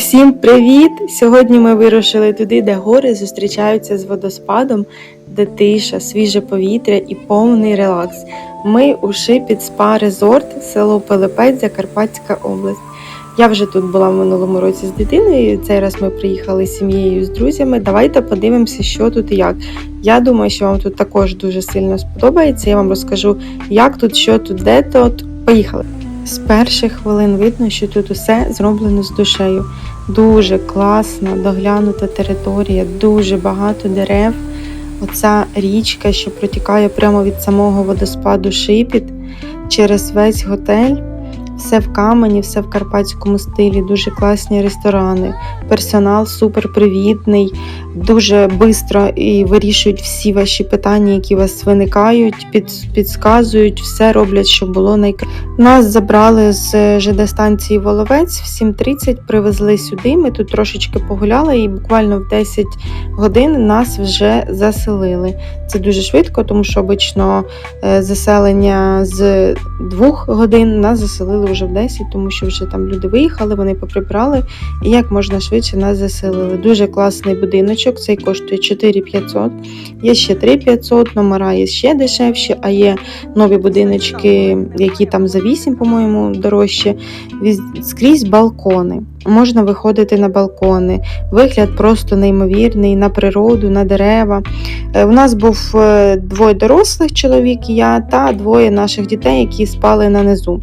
Усім привіт! Сьогодні ми вирушили туди, де гори зустрічаються з водоспадом, де тиша, свіже повітря і повний релакс. Ми у Шипіт Спа Резорт, село Пилипець, Закарпатська область. Я вже тут була в минулому році з дитиною. Цей раз ми приїхали з сім'єю з друзями. Давайте подивимося, що тут і як. Я думаю, що вам тут також дуже сильно сподобається. Я вам розкажу, як тут, що тут, де тут. Поїхали! З перших хвилин видно, що тут усе зроблено з душею. Дуже класна, доглянута територія, дуже багато дерев. Оця річка, що протікає прямо від самого водоспаду Шипіт через весь готель. Все в камені, все в карпатському стилі, дуже класні ресторани. Персонал супер привітний, дуже швидко і вирішують всі ваші питання, які у вас виникають, під, підказують, все роблять, щоб було найкраще. Нас забрали з ЖД станції Воловець в 7.30, привезли сюди. Ми тут трошечки погуляли, і буквально в 10 годин нас вже заселили. Це дуже швидко, тому що обично е, заселення з двох годин нас заселили вже в 10, тому що вже там люди виїхали, вони поприбрали і як можна швидше нас заселили. Дуже класний будиночок, цей коштує 4500, є ще 3500, номера є ще дешевші, а є нові будиночки, які там за 8, по-моєму, дорожче. Скрізь балкони. Можна виходити на балкони. Вигляд просто неймовірний на природу, на дерева. Е, У нас був е, двоє дорослих чоловік, я та двоє наших дітей, які спали на низу.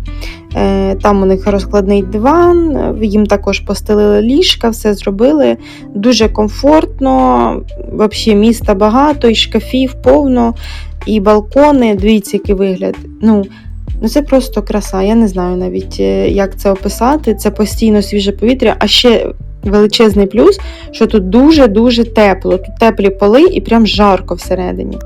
Е, Там у них розкладний диван, їм також постелили ліжка, все зробили. Дуже комфортно. Взагалі міста багато, і шкафів повно, і балкони. Дивіться, який вигляд. Ну, Ну, це просто краса. Я не знаю навіть, е, як це описати. Це постійно свіже повітря, а ще величезний плюс, що тут дуже-дуже тепло. Тут теплі поли і прям жарко всередині.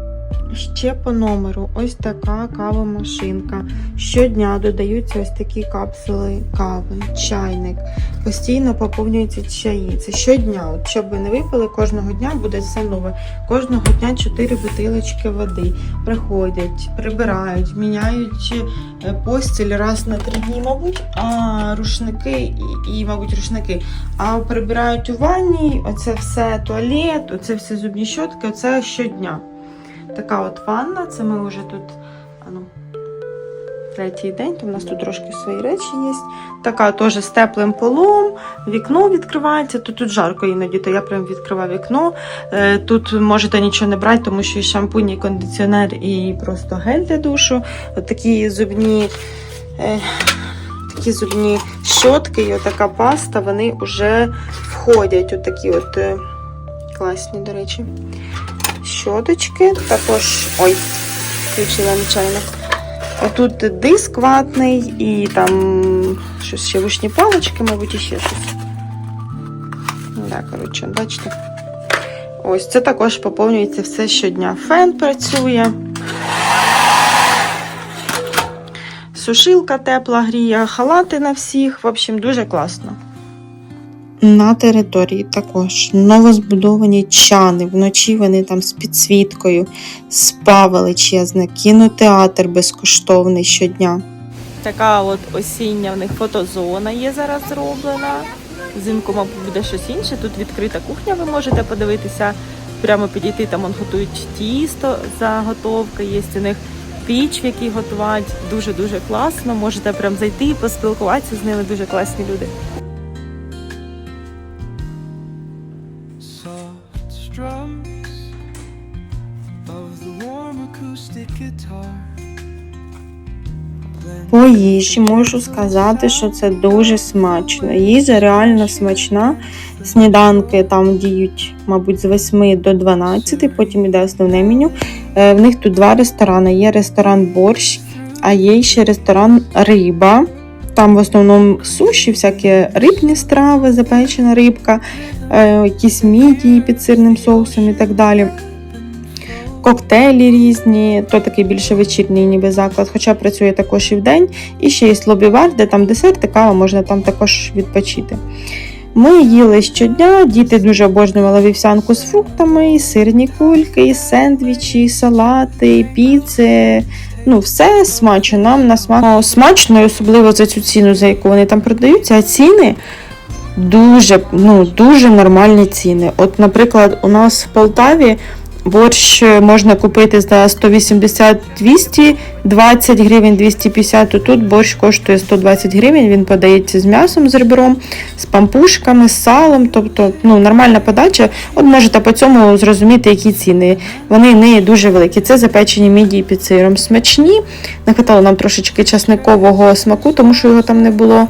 Ще по номеру ось така кавомашинка. Щодня додаються ось такі капсули кави, чайник. Постійно поповнюються чаї. Це щодня. От щоб ви не випили, кожного дня буде все нове. Кожного дня 4 бутилочки води. Приходять, прибирають, міняють е, постіль раз на три дні, мабуть, а рушники і, і, мабуть, рушники. А прибирають у ванні, оце все туалет, оце все зубні щотки, оце щодня. Така от ванна, це ми вже тут ну, третій день, то в нас тут трошки свої речі є. Така теж з теплим полом, вікно відкривається. Тут тут жарко іноді, то я прям відкриваю вікно. Е, Тут можете нічого не брати, тому що і шампунь, і кондиціонер, і просто гель для душу. От такі зубні. Е, Такі зубні щотки і отака паста, вони вже входять. Отакі от е, класні, до речі щоточки. Також. Ой, включила нечайно. Отут диск ватний і там щось ще вишні палички, мабуть, і ще щось. Да, коротше, бачите. Ось це також поповнюється все щодня. Фен працює. Сушилка тепла гріє, халати на всіх. В общем, дуже класно. На території також новозбудовані чани. Вночі вони там з підсвіткою, спа величезне, кінотеатр безкоштовний щодня. Така от осіння в них фотозона є зараз зроблена. Взимку, мабуть, буде щось інше. Тут відкрита кухня, ви можете подивитися, прямо підійти, там он готують тісто, заготовка є у них піч, в якій готувати. Дуже-дуже класно. Можете прям зайти і поспілкуватися з ними. Дуже класні люди. По їжі можу сказати, що це дуже смачно. Їжа реально смачна. Сніданки там діють, мабуть, з 8 до 12, потім іде основне меню. Е, В них тут два ресторани. Є ресторан борщ, а є ще ресторан риба. Там в основному суші, всякі рибні страви, запечена рибка, е, якісь мідії під сирним соусом і так далі. Коктейлі різні, то такий більше вечірній ніби заклад, хоча працює також і в день. І ще є лобі-бар, де там десерти, кава, можна там також відпочити. Ми їли щодня, діти дуже обожнювали вівсянку з фруктами, сирні кульки, сендвічі, салати, піци. Ну, все смачно, нам на смак смачно, особливо за цю ціну, за яку вони там продаються. А ціни дуже, ну, дуже нормальні ціни. От, наприклад, у нас в Полтаві борщ можна купити за 180-200, 20 гривень 250, то тут борщ коштує 120 гривень, він подається з м'ясом, з ребром, з пампушками, з салом, тобто ну, нормальна подача. От можете по цьому зрозуміти, які ціни. Вони не дуже великі. Це запечені мідії під сиром. Смачні. Накатало нам трошечки часникового смаку, тому що його там не було.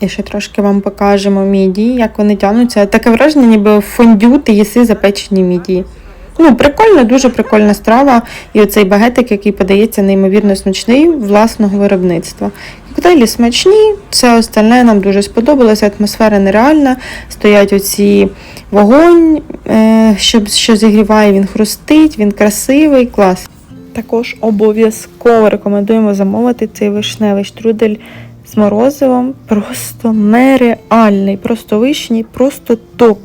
І ще трошки вам покажемо мідії, як вони тягнуться. Таке враження, ніби фондю ти їси запечені мідії. Ну, прикольно, дуже прикольна страва. І оцей багетик, який подається неймовірно смачний власного виробництва. Коктейлі смачні, все остальне нам дуже сподобалося, атмосфера нереальна. Стоять оці вогонь, е, що, що зігріває, він хрустить, він красивий, клас. Також обов'язково рекомендуємо замовити цей вишневий штрудель з морозивом. Просто нереальний, просто вишні, просто топ.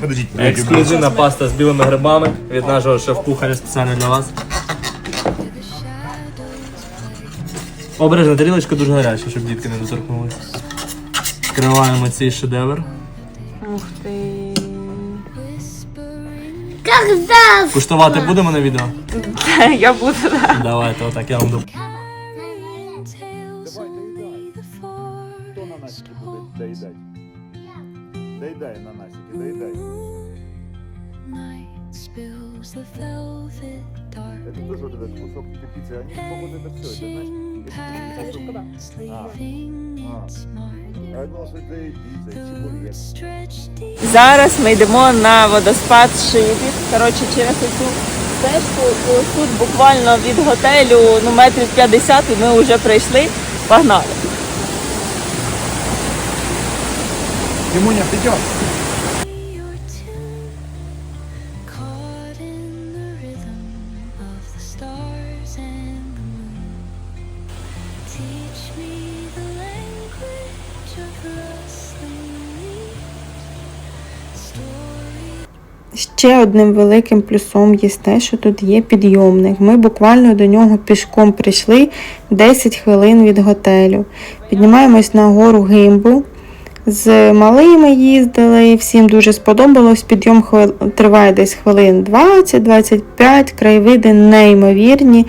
Подождіть, Ексклюзивна паста з білими грибами від нашого шеф-кухаря спеціально для вас. Обережна тарілочка дуже гаряча, щоб дітки не доторкнулися. Відкриваємо цей шедевр. Ух ти. Когда Куштувати будемо на відео? Я буду. Давайте, отак я вам дам. Это тоже вот этот кусок пиццы, они могут это все, это знаешь, darkness, leaving its mark. а я думал, что это и пицца, и чебурек. Stretched deep Зараз ми йдемо на водоспад Шибіт. Коротше, через цю стежку. І ось тут буквально від готелю ну, метрів 50 і ми вже прийшли. Погнали. Димоня, идем. Ще одним великим плюсом є те, що тут є підйомник. Ми буквально до нього пішком прийшли 10 хвилин від готелю. Піднімаємось на гору Гимбу. З малими їздили, всім дуже сподобалось. Підйом хвил- триває десь хвилин 20-25, краєвиди неймовірні.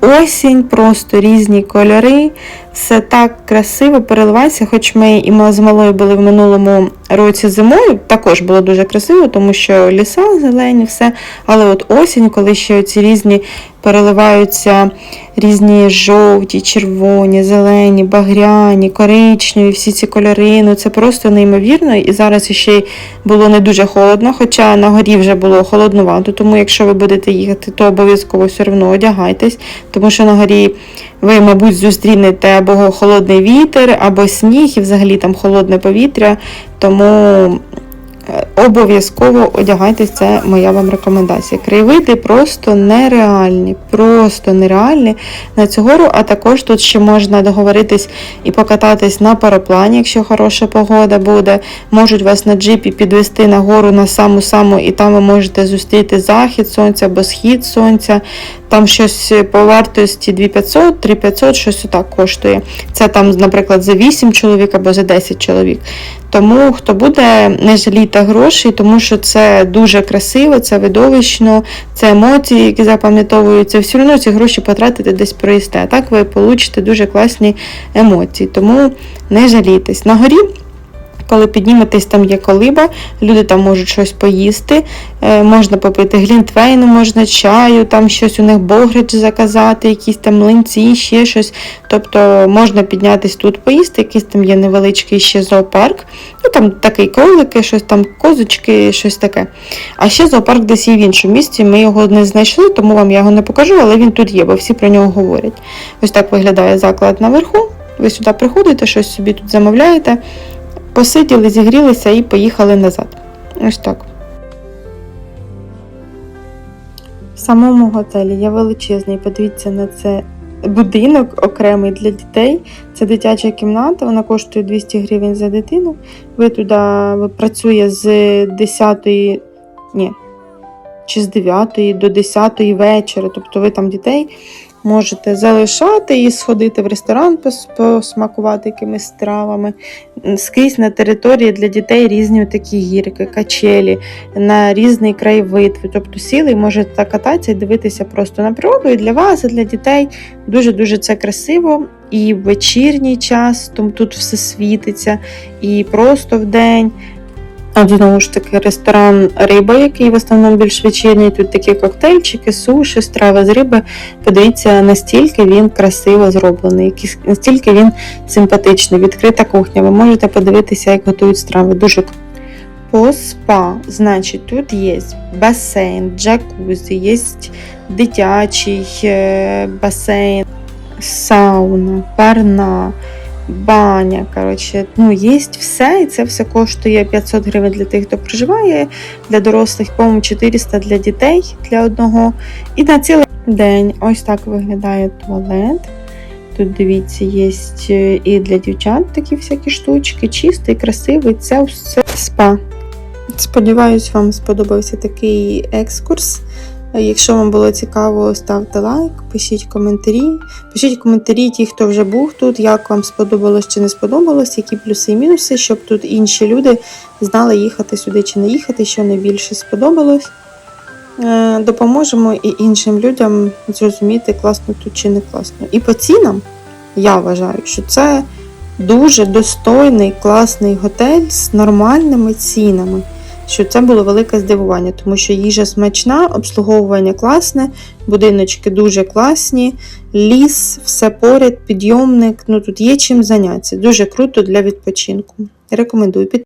Осінь, просто різні кольори. Все так красиво переливається, хоч ми і з малою були в минулому році зимою, також було дуже красиво, тому що ліса зелені, все. Але от осінь, коли ще ці різні переливаються різні жовті, червоні, зелені, багряні, коричневі, всі ці кольори, ну це просто неймовірно. І зараз ще було не дуже холодно, хоча на горі вже було холоднувато. Тому якщо ви будете їхати, то обов'язково все одно одягайтесь, тому що на горі ви, мабуть, зустрінете або холодний вітер, або сніг, і взагалі там холодне повітря. Тому обов'язково одягайтесь, це моя вам рекомендація. Краєвиди просто нереальні, просто нереальні на цю гору, а також тут ще можна договоритись і покататись на параплані, якщо хороша погода буде. Можуть вас на джипі підвести на гору на саму-саму, і там ви можете зустріти захід сонця або схід сонця. Там щось по вартості 2500, 3500, щось отак коштує. Це там, наприклад, за 8 чоловік або за 10 чоловік. Тому хто буде, не жалійте грошей, тому що це дуже красиво, це видовищно, це емоції, які запам'ятовуються. Все одно ці гроші потратите десь проїсте. А так ви получите дуже класні емоції. Тому не жалійтесь. На горі. Коли підніметесь, там є колиба, люди там можуть щось поїсти, е, можна попити глінтвейну, можна чаю, там щось у них богрич заказати, якісь там млинці, ще щось. Тобто можна піднятись тут поїсти, якийсь там є невеличкий ще зоопарк. Ну там такий кролики, щось там козочки, щось таке. А ще зоопарк десь є в іншому місці. Ми його не знайшли, тому вам я його не покажу, але він тут є, бо всі про нього говорять. Ось так виглядає заклад наверху. Ви сюди приходите, щось собі тут замовляєте, посиділи, зігрілися і поїхали назад. Ось так. В самому готелі є величезний, подивіться на це будинок окремий для дітей. Це дитяча кімната, вона коштує 200 гривень за дитину. Ви туди ви працює з 10, ні, чи з 9 до 10 вечора. Тобто ви там дітей можете залишати і сходити в ресторан, посмакувати якимись стравами. Скрізь на території для дітей різні такі гірки, качелі, на різний краєвид. Тобто сіли можете кататися і дивитися просто на природу. І для вас, і для дітей дуже-дуже це красиво. І в вечірній час, тому тут все світиться, і просто в день. Знову ж таки, ресторан риба, який в основному більш вечірній. Тут такі коктейльчики, суші, страви з риби. Подивіться, настільки він красиво зроблений, настільки він симпатичний. Відкрита кухня. Ви можете подивитися, як готують страви. Дуже по спа. Значить, тут є басейн, джакузі, є дитячий е, басейн, сауна, парна, баня. Коротше, ну, є все, і це все коштує 500 гривень для тих, хто проживає, для дорослих, по-моєму, 400 для дітей для одного. І на цілий день ось так виглядає туалет. Тут дивіться, є і для дівчат такі всякі штучки, чистий, красивий. Це все спа. Сподіваюсь, вам сподобався такий екскурс. Якщо вам було цікаво, ставте лайк, пишіть коментарі. Пишіть коментарі, ті, хто вже був тут, як вам сподобалось чи не сподобалось, які плюси і мінуси, щоб тут інші люди знали, їхати сюди чи не їхати, що найбільше сподобалось. Е, Допоможемо і іншим людям зрозуміти, класно тут чи не класно. І по цінам я вважаю, що це дуже достойний, класний готель з нормальними цінами. Що це було велике здивування, тому що їжа смачна, обслуговування класне, будиночки дуже класні, ліс, все поряд, підйомник. Ну тут є чим зайнятися. Дуже круто для відпочинку. Рекомендую.